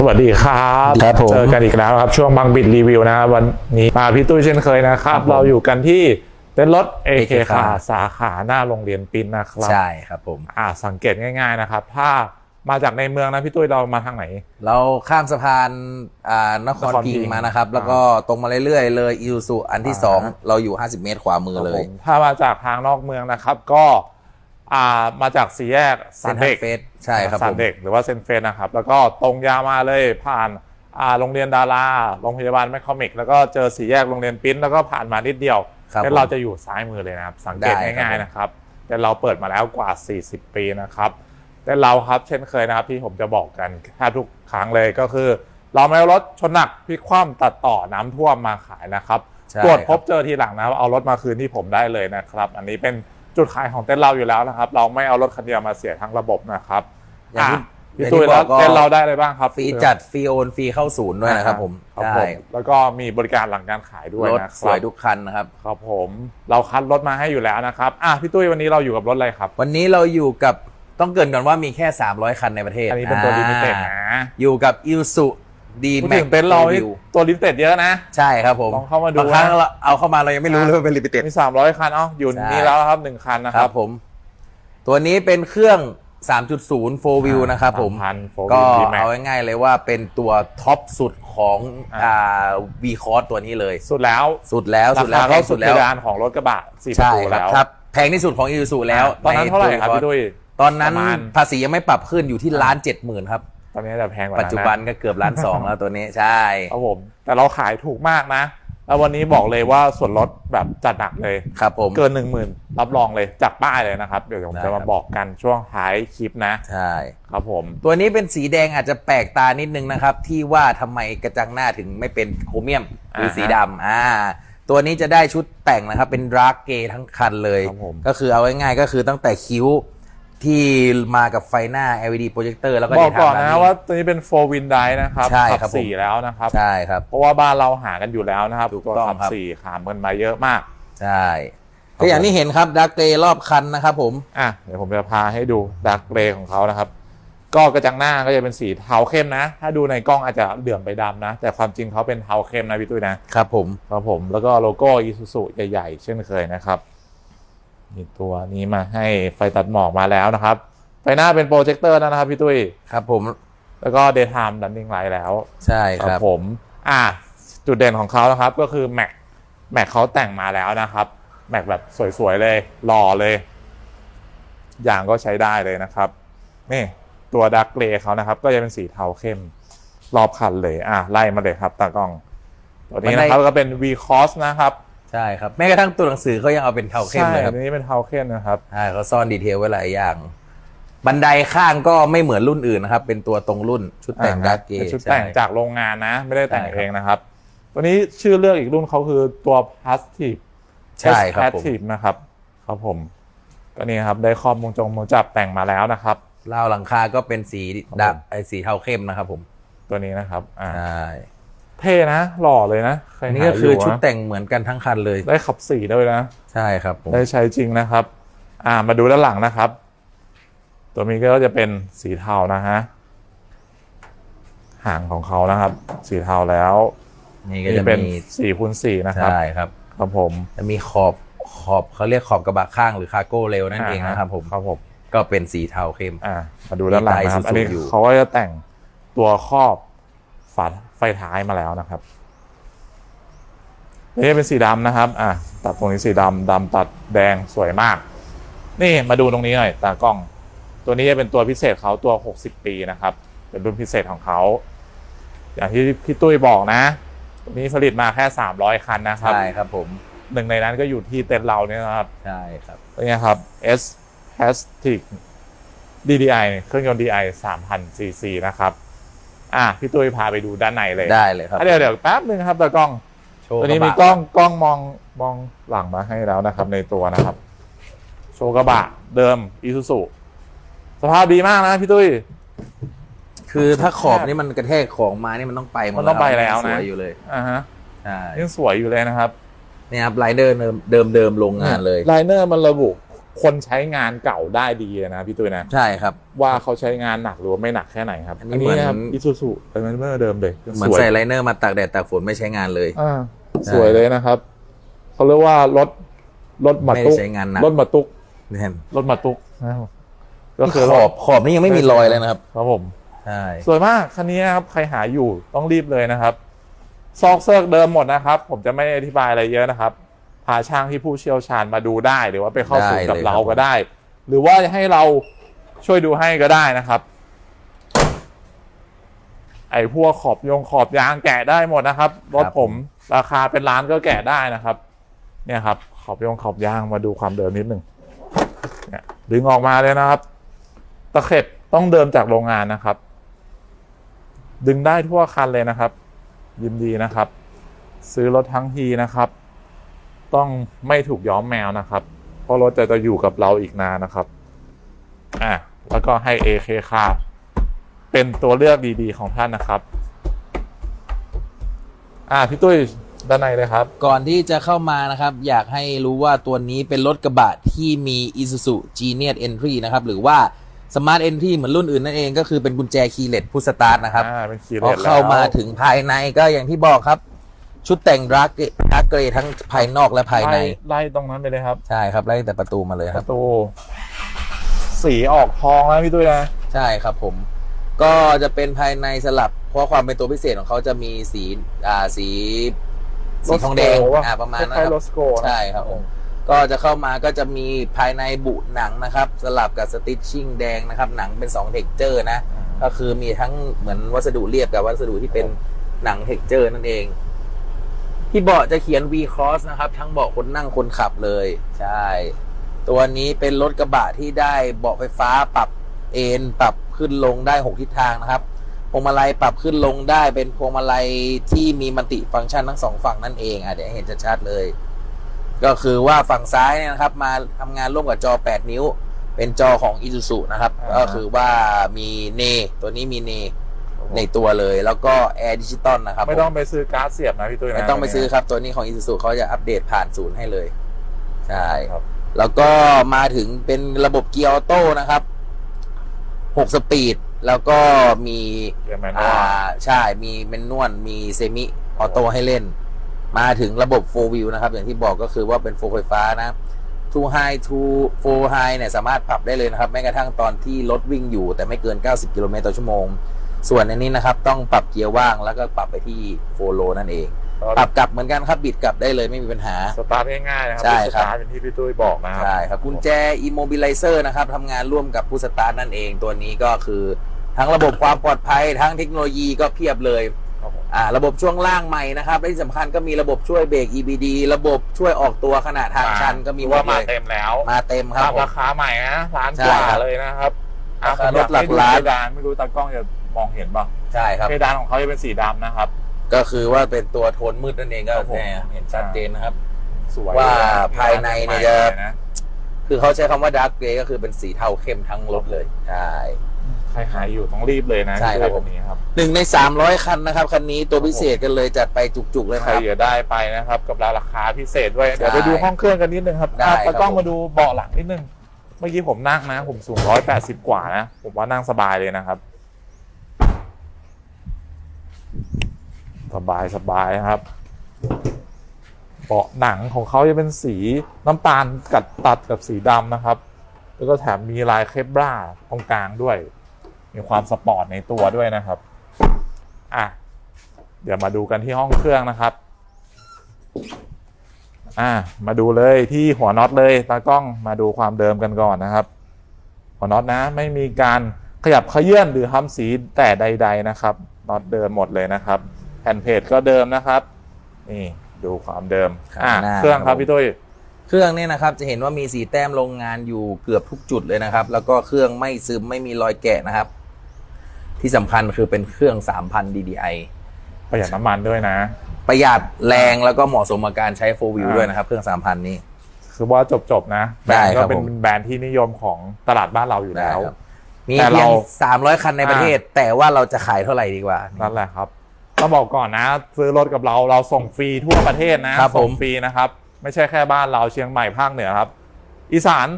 สวัสดีครับครับผม เจอกันอีกแล้วครับ ช่วงบางบิดรีวิวนะครับวันนี้มาพี่ตุ้ยเช่นเคยนะครับครับผมเราอยู่กันที่เต้นรถ AK AK คา Car สาขาหน้าโรงเรียนปินนะครับ ใช่ครับผม อ่าสังเกตง่าย ๆนะครับ ถ้ามาจากในเมืองนะพี่ตุ้ยเรามาทางไหน เราข้ามสะพานอ่านครนครพิพิงงค์มานะครับ แล้วก็ตรงมาเรื่อยๆ เลยอิวสุอันที่อ่าสองเราอยู่ 50 เมตรขวามือเลยครับผมถ้ามาจากทางนอกเมืองนะครับ ก็ อ่ามาจากสี่แยกเซสานทเด็รักเฟสใช่ครับสาผมนเด็กหรือว่าเซนเฟสนะครับ แล้วก็ตรงยาวมาเลยผ่านอ่าโรงเรียนดาราโรงพยาบาลแมคคอมิก แล้วก็เจอสี่แยกโรงเรียนปิ้นแล้วก็ผ่านมานิดเดียวครับแล้วผมเราจะอยู่ซ้ายมือเลยนะครับ สังเกตได้ครับง่ายๆนะครับแต่เราเปิดมาแล้วกว่า 40 ปีนะครับแต่เราครับเช่นเคยนะครับที่ผมจะบอกกันแทบทุกครั้งเลยก็คือ เราไม่เอารถชนหนักพลิกคว่ำตัดต่อน้ำท่วมมาขายนะครับใช่ตรวจพครับเจอทีหลังนะครับเอารถมาคืนที่ผมได้เลยนะครับ อันนี้เป็น จุดขายของเต้นเราอยู่แล้วนะครับ เราไม่เอารถคันเดียวมาเสียทั้งระบบนะครับอย่างที่ อะพี่อย่างตุ้ยที่แล้วบอกก็เต้นเราได้อะไรบ้างครับฟรีจัดฟรีโอนฟรีเข้าศูนย์ด้วยนะครับผมครับได้ผมแล้วก็มีบริการหลังการขายด้วยรถนะคสรัวยบทุกคันนะครับ ครับผมเราคัดรถมาให้อยู่แล้วนะครับอะพี่ตุ้ยวันนี้เราอยู่กับรถอะไรครับ วันนี้เราอยู่กับต้องเกรินก่อนว่ามีแค่ 300 คันในประเทศอันนี้เป็นตัวลิมิเต็ดนะ อยู่กับอิวสุ ดีพูดแม็ถึงเต็นท์เรานี่ตัวลิมิเต็ดเยอะนะ ใช่ครับผมลองเข้ามาดูบางครั้งนะ เราเอาเข้ามาเรายังไม่รู้เลยว่าเป็นลิมิเต็ด มี 300 คันเอ้าอยู่ใช่ นี่แล้วครับหนึ่งคันนะคครัรับบผม ตัวนี้เป็นเครื่อง 3.0 4 wheel นะครับผม3,000 4ก็ Wheel D-Max เอาง่ายๆเลยว่าเป็นตัวท็อปสุดของอ่าอ่า V c o r s ตัวนี้เลย สุดแล้วสุดแล้วราสุดแล้วคาแพก็งสุสุดดเพแล้วดานของรถกระบะสี่ประใช่ตูครับแล้วครับแพงที่สุดของ i ิ u สุแล้วตอนนั้นเท่าไหร่ครับใพี่ตุ้ย ตอนนั้นประมาณ ภาษียังไม่ปรับขึ้นอยู่ที่ล้านเจ็ดหมื่นครับต อนนี้จะแพงกว่าปัจนั้นจุบันนะก็เกือบล้านสองแล้วตัวนี้ใช่ครับผม แต่เราขายถูกมากนะแล้ววันนี้บอกเลยว่าส่วนลดแบบจัดหนักเลยครับผมเกินหนึ่งหมื่นรับรองเลยจากป้ายเลยนะครับ เดี๋ยวผมได้จะครัมาบบอกกันช่วงท้ายคลิปนะ ใช่ครับผม ตัวนี้เป็นสีแดงอาจจะแปลกตานิดนึงนะครับ ที่ว่าทำไมกระจังหน้าถึงไม่เป็นโครเมียมหรือสีดำอ่าตัวนี้จะได้ชุดแต่งนะครับ เป็นดาร์กเกย์ทั้งคันเลยครับผมก็คือเอาง่ายๆก็คือตั้งแต่คิ้ว ที่มากับไฟหน้า LED โปรเจคเตอร์แล้วก็บอกก่อนเดย์ไทม์นะว่าตัวนี้เป็น four win drive นะครับใช่ขัครับผมสี่แล้วนะครับใช่ครับ เพราะว่าบ้านเราหากันอยู่แล้วนะครับถูกตัวต้องขับครับสี่ขามกันมาเยอะมากใช่ก็อย่างที่เห็นครับดาร์กเกย์รอบคันนะครับผมอะเดี๋ยวผมจะพาให้ดูดาร์กเกรย์ของเขานะครับ ก็กระจังหน้าก็จะเป็นสีเทาเข้มนะ ถ้าดูในกล้องอาจจะเหลื่อมไปดำนะ แต่ความจริงเขาเป็นเทาเข้มนะพี่ตุ้ยนะครับผมครับผมแล้วก็โลโก้อีซูซูใหญ่ๆ เช่นเคยนะครับ มีตัวนี้มาให้ไฟตัดหมอกมาแล้วนะครับ ไฟหน้าเป็นโปรเจคเตอร์นะครับ พี่ตุ้ย ครับผม แล้วก็ daytime running light แล้ว ใช่ครับผม อะจุดเด่นของเขานะครับ ก็คือแม็กแม็กเขาแต่งมาแล้วนะครับ แม็กแบบสวยๆเลย หล่อเลย อย่างก็ใช้ได้เลยนะครับ นี่ตัวดักเกรย์เขานะครับ ก็จะเป็นสีเทาเข้มรอบคันเลย อะไล่มาเลยครับตากล้อง ตัวนี้นะครับก็เป็น V Cross นะครับ ใช่ครับแม้กระทั่งตัวหนังสือเขายังเอาเป็นเทาเข้มใช่เลยครับตัวนี้เป็นเทาเข้มนะครับ ใช่เขาซ่อนดีเทลไว้หลายอย่าง บันไดข้างก็ไม่เหมือนรุ่นอื่นนะครับ เป็นตัวตรงรุ่นชุดแต่งอ่าดาร์กเกเป็นย์ชุดแต่งจากโรงงานนะ ไม่ได้แต่งใช่ครับ เองนะครับ ตัวนี้ชื่อเลือกอีกรุ่นเขาคือตัว Plastic ใช่ครับผม Plastic นะครับ ครับผมก็นี่ครับได้ข้อมูลจงมูลจับแต่งมาแล้วนะครับ ราวหลังคาก็เป็นสีครับดผมไอสีเทาเข้มนะครับผมตัวนี้นะครับอ่า ใช่ เท่นะ หล่อเลยนะใครอันนี่หาก็คืออยู่ชุดนะแต่งเหมือนกันทั้งคันเลย ได้ขับสีด้วยนะ ใช่ครับผม ได้ใช้จริงนะครับ อ่า มาดูด้านหลังนะครับ ตัวนี้ก็จะเป็นสีเทานะฮะ หางของเขานะครับ สีเทาแล้วนี่ก็นี่จะเป็นมี สี่คูณสี่นะครับ ใช่ครับ ครับผมจะมีขอบขอบเขาเรียกขอบกระบะข้างหรือคาร์โก้เร็วนั่นเองนะครับผมครับผม ก็เป็นสีเทาเข้ม อ่า มาดูด้านหลังนะครับ มีไตรอันนี้อยู่ เขาก็จะแต่งตัวครอบ ฝาไฟท้ายมาแล้วนะครับนี่เป็นสีดำนะครับ อ่าตัดตรงนี้สีดำดำตัดแดงสวยมาก นี่มาดูตรงนี้หน่อยตากล้อง ตัวนี้จะเป็นตัวพิเศษเขาตัว 60 ปีนะครับ เป็นรุ่นพิเศษของเขา อย่างที่พี่ตุ้ยบอกนะตัวนี้ผลิตมาแค่ 300 คันนะครับ ใช่ครับผมหนึ่งในนั้นก็อยู่ที่เต็นท์เราเนี่ยนะครับ ใช่ครับตัวนี้ครับ S Plastic DDI เครื่องยนต์ DI 3,000 cc นะครับ อะพี่ตุ้ยพาไปดูด้านในเลยได้เลยครับอะเดี๋ยวเดี๋ยวแป๊บนึงครับตากล้อง โชว์ตัวนี้ระบะมีกล้องกล้องมองมองหลังมาให้แล้วนะครับ ในตัวนะครับ โชว์กระบะเดิม Isuzu สภาพดีมากนะพี่ตุ้ย คือถ้าขอบนี่มันกระแทกของมานี่มันต้องไปหมดมันต้องไปแล้วสนะวยอยู่เลยอ่าฮะใช่ยังสวยอยู่เลยนะครับเนี่ยครับไลเดอร์เดิมเดิมๆโรงงานเลยไลเนอร์มันระบุ คนใช้งานเก่าได้ดีเลยนะพี่ตุ้ยนะใช่ครับ ว่าเขาใช้งานหนักหรือว่าไม่หนักแค่ไหนครับ อันนี้เหมือนนะครับอิซูซุเป็นเมื่อเดิมเลยเหมือนสวยใส่ไลเนอร์มาตากแดดตากฝนไม่ใช้งานเลยอ่าใช่สวยเลยนะครับเขาเรียกว่ารถรถมาไม่ได้ตุกใช้งานหนักรถมาตุกนี่รถมาตุกนะครับก็คือขอบขอบนี่ยังไม่มีรอยเลยนะครับ ครับผมใช่สวยมากคันนี้นะครับใครหาอยู่ต้องรีบเลยนะครับ ซอกเซิร์กเดิมหมดนะครับ ผมจะไม่อธิบายอะไรเยอะนะครับพาช่างที่ผู้เชี่ยวชาญมาดูได้ หรือว่าไปเข้าศูนย์กับเราก็ได้ หรือว่าจะให้เราช่วยดูให้ก็ได้นะครับ ไอ้พวกขอบยงขอบยางแกะได้หมดนะครับรถผมราคาเป็นล้านก็แกะได้นะครับ เนี่ยครับ ขอบยงขอบยางมาดูความเดิมนิดหนึ่งเนี่ยดึงออกมาเลยนะครับ ตะเข็บต้องเดิมจากโรงงานนะครับ ดึงได้ทั่วคันเลยนะครับ ยินดีนะครับ ซื้อรถทั้งทีนะครับ ต้องไม่ถูกย้อมแมวนะครับ เพราะรถจะจะอยู่กับเราอีกนานนะครับอะแล้วก็ให้ AK คาเป็นตัวเลือกดีๆของท่านนะครับอะพี่ตุ้ยด้านในเลยครับ ก่อนที่จะเข้ามานะครับ อยากให้รู้ว่าตัวนี้เป็นรถกระบะที่มี Isuzu Genius Entry นะครับ หรือว่า Smart Entry เหมือนรุ่นอื่นนั่นเอง ก็คือเป็นกุญแจคีย์เลสพุชสตาร์ทนะครับอ่าเป็นคีย์พเลอสแล้ว เข้ามาถึงภายในก็อย่างที่บอกครับ ชุดแต่งดรักดรักเกรทั้งภายนอกและภายใน ไล่ไล่ตรงนั้นไปเลยครับ ใช่ครับไล่ตั้งแต่ประตูมาเลยปครับ ระตู สีออกทองแล้วพี่ตุ้ยนะใช่ครับผม ก็จะเป็นภายในสลับ เพราะความเป็นตัวพิเศษของเขาจะมีสีอ่าสีสีทองแดงโสโกะอ่าประมาณนั้นคล้ายคๆรับโลสโกนะ ใช่ครับผมก็จะเข้ามาก็จะมีภายในบุหนังนะครับ สลับกับสติชชิ่งแดงนะครับ หนังเป็น2เท็กเจอร์นะ ก็คือมีทั้งเหมือนวัสดุเรียบกับวัสดุที่เป็นหนังเท็กเจอร์นั่นเอง ที่เบาะจะเขียน V Cross นะครับ ทั้งเบาะคนนั่งคนขับเลย ใช่ ตัวนี้เป็นรถกระบะที่ได้เบาะไฟฟ้าปรับเอนปรับขึ้นลงได้ 6 ทิศทางนะครับพวงมาลัยปรับขึ้นลงได้เป็นพวงมาลัยที่มีมัลติฟังก์ชันทั้งสองฝั่งนั่นเองอะเดี๋ยวเห็นชัดๆเลย ก็คือว่าฝั่งซ้ายเนี่ยนะครับ มาทำงานร่วมกับจอ 8 นิ้ว เป็นจอของ Isuzu นะครับ ก็คือว่ามีเน ตัวนี้มีเน ในตัวเลย แล้วก็แอร์ดิจิตอลนะครับไม่ต้องไปซื้อการ์ดเสียบนะพี่ตุ้ยนะไม่ต้องไปซื้อครับ ตัวนี้ของ Isuzu เขาจะอัปเดตผ่านศูนย์ให้เลย ใช่ครับ แล้วก็มาถึงเป็นระบบเกียร์ออโต้นะครับ6สปีด แล้วก็มีเกียร์แมนนวอ่าลใช่มีเมนนวลมีเซมิออโต้ให้เล่น มาถึงระบบ4 wheel นะครับ อย่างที่บอกก็คือว่าเป็นโฟไฟฟ้านะ2 high 2 4 high เนี่ยสามารถปรับได้เลยนะครับ แม้กระทั่งตอนที่รถวิ่งอยู่ แต่ไม่เกิน 90 กิโลเมตรต่อชั่วโมง ส่วนอันนี้นะครับต้องปรับเกียร์ว่างแล้วก็ปรับไปที่โฟโลนั่นเอง ปรับกลับเหมือนกันครับบิดกลับได้เลยไม่มีปัญหา สตาร์ทง่ายๆนะครัใช่สครับตาร์ทเป็นที่พี่ตุ้ยบอกนะครับใช่ครับกุญแจ immobilizer นะครับทำงานร่วมกับผู้สตาร์ทนั่นเอง ตัวนี้ก็คือทั้งระบบความปลอดภัยทั้งเทคโนโลยีก็เพียบเลยครับผมอ่าระบบช่วงล่างใหม่นะครับและที่สำคัญก็มีระบบช่วยเบรก EBD ระบบช่วยออกตัวขณะทางชันก็มีหมว่าดมาเลยเต็มแล้ว มาเต็มครับตามผมราคาใหม่นะล้านใช่กว่าครับเลยนะครับอะราคาผมอยรถหลักล้านให้ดูเพดานไม่รู้ตากล้องจะ มองเห็นป่ะใช่ครับเพดานของเขาจะเป็นสีดำนะครับ ก็คือว่าเป็นตัวโทนมืดนั่นเองก็ครับผม เนี่ยเห็นชัดเจนนะครับ สวยว่าเลยะภายในเนี่ยจะนะคือเขาใช้คำว่าดาร์กเกรย์ก็คือเป็นสีเทาเข้มทั้งรถเลยใช่ ใครหาอยู่ต้องรีบเลยนะใช่ครับผม นี้ครับหนึ่งใน 300 คันนะครับ คันนี้ตัวพิเศษกันเลยจัดไปจุกๆเลยใครนะครับอยากได้ไปนะครับกับราคาพิเศษด้วยใช่เดี๋ยวไปดูห้องเครื่องกันนิดนึงครับได้อะครับตากล้องผมมาดูเบาะหลังนิดนึงเมื่อกี้ผมนั่งนะ ผมสูงร้อยแปดสิบกว่านะผมว่านั่งสบายเลยนะครับ สบายสบายนะครับเบาะหนังของเขาจะเป็นสีน้ำตาลกัดตัดกับสีดำนะครับ แล้วก็แถมมีลายเคปราตรงกลางด้วย มีความสปอร์ตในตัวด้วยนะครับอะเดี๋ยวมาดูกันที่ห้องเครื่องนะครับอ่ามาดูเลยที่หัวน็อตเลยตากล้องมาดูความเดิมกันก่อนนะครับ หัวน็อตนะไม่มีการขยับเขยื่อนหรือทำสีแต่ใด ๆนะครับน็อตเดิมหมดเลยนะครับ แผ่นเพจก็เดิมนะครับ นี่ดูความเดิมครับอ่าหน้า เครื่องคครัรับบพี่ตุ้ย เครื่องเนี่ยนะครับจะเห็นว่ามีสีแต้มโรงงานอยู่เกือบทุกจุดเลยนะครับ แล้วก็เครื่องไม่ซึมไม่มีรอยแกะนะครับ ที่สำคัญคือเป็นเครื่อง 3,000 DDI ประหยัดน้ำมันด้วยนะ ประหยัดแรงแล้วก็เหมาะสมกับการใช้4 wheel อ่า ด้วยนะครับ เครื่อง 3,000 นี้คือว่าจบๆนะแบรนด์ได้ครัก็บเป็นผม แบรนด์ที่นิยมของตลาดบ้านเราอยู่ได้แล้ว ครับมีแต่เพียงเรา300 คันในประเทศ แต่ว่าเราจะขายเท่าไหร่ดีกว่านั่นแหละครับ ต้องบอกก่อนนะ ซื้อรถกับเราเราส่งฟรีทั่วประเทศนะครับผมส่งฟรีนะครับ ไม่ใช่แค่บ้านเราเชียงใหม่ภาคเหนือครับ อีสาน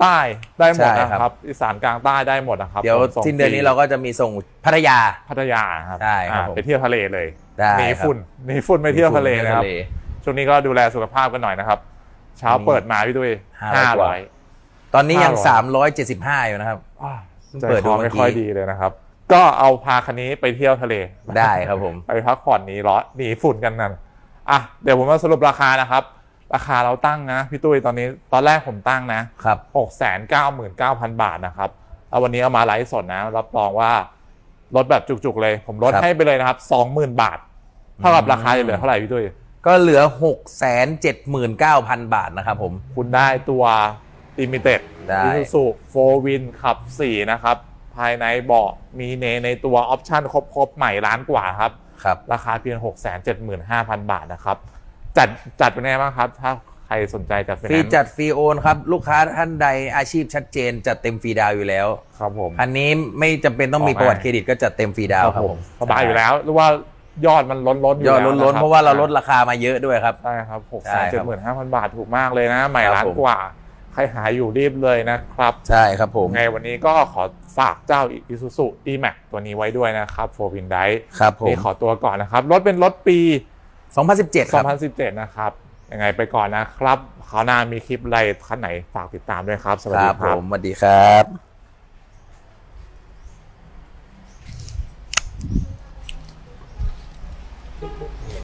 ใต้ได้หมดใช่นะครับครับ อีสานกลางใต้ได้หมดนะครับเดี๋ยวส่งสิ้นเดือนนี้ฟเราก็จะมีส่งพัทยา พัทยาครับใช่ครับอ่าผม ไปเที่ยวทะเลเลยได้หนีครับฝุ่นหนีฝุ่นไปเที่ยวทะเลนะครับทะเลช่วงนี้ก็ดูแลสุขภาพกันหน่อยนะครับ เช้ามีเปิดมาพี่ตุ้ย500ห้ากว่าร้อยตอนนี้ยัง500 375 อยู่นะครับใจเปิดคดูอเมื่ไม่อกี้ค่อยดีเลยนะครับ ก็เอาพาคันนี้ไปเที่ยวทะเลได้ครับผม ไปพักผ่อนหนีร้อนหนีฝุ่นกันนั่นอะเดี๋ยวผมมาสรุปราคานะครับ ราคาเราตั้งนะพี่ตุ้ยตอนนี้ตอนแรกผมตั้งนะครับหกแสนเก้าหมื่นเก้าพันบาทนะครับแล้ววันนี้เอามาไลฟ์สดนะ รับรองว่าลดแบบจุกๆเลย ผมลดครับให้ไปเลยนะครับสองหมื่นบาทเท่ากับราคาจะเหลือเท่าไหร่พี่ตุ้ยก็เหลือ679,000บาทนะครับผมคุณได้ตัว Limited ได้อิซูซูโฟวินขับ4นะครับ ภายในเบาะมีในในตัวออปชั่นครบๆใหม่ล้านกว่าครับ ครับ ราคาเพียง 675,000 บาทนะครับ จัดจัดเป็นไงบ้างครับ ถ้าใครสนใจจัดเป็นฟรีจัดฟรีโอนครับ ลูกค้าท่านใดอาชีพชัดเจน จัดเต็มฟรีดาวอยู่แล้วครับผม อันนี้ไม่จำเป็นต้องมีออกมาประวัติเครดิตก็จัดเต็มฟรีดาวครับผมสบายอยู่แล้วหรือว่ายอดมันล้นล้นๆยอดแวล้นๆคบเพราะว่าเราลดราคามาเยอะด้วยครับ ใช่ครับใช่ครับ675,000บาทถูกมากเลยนะ ใหม่ครับ ล้านผมกว่า ใครหาอยู่รีบเลยนะครับ ใช่ครับผมไงวันนี้ก็ขอฝากเจ้า Isuzu E-Max ตัวนี้ไว้ด้วยนะครับ for w i n d i ครับผมนี่ขอตัวก่อนนะครับ รถเป็นรถปี 2017 ครับ2017 นะครับยังไงไปก่อนนะครับคราวหน้ามีคลิปอะไรท่านไหนฝากติดตามด้วยครับ สวัสคดีรับคผรับมสวัสดีครับ